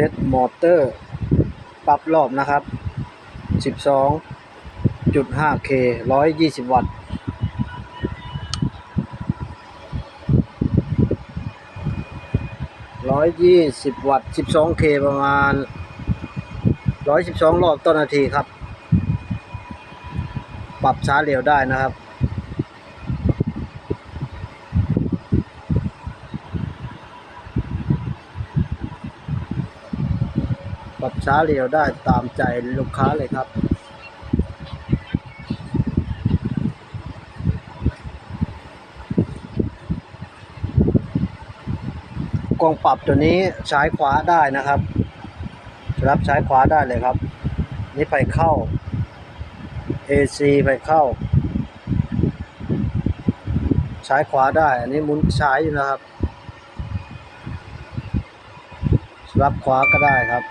ซ็ตมอเตอร์ ปรับรอบนะครับ 12.5K 120 วัตต์ 120 วัตต์ 12K ประมาณ 112 รอบต่อนาทีครับ ปรับช้าเร็วได้นะครับ ปรับช้าเร็วได้ตามใจลูกค้าเลยครับกล้องปรับตัวนี้ใช้ขวาได้นะครับ รับใช้ขวาได้เลยครับ นี่ไปเข้า AC ไปเข้า ใช้ขวาได้ อันนี้มุนซ้อยู่นะครับรับขวาก็ได้ครับ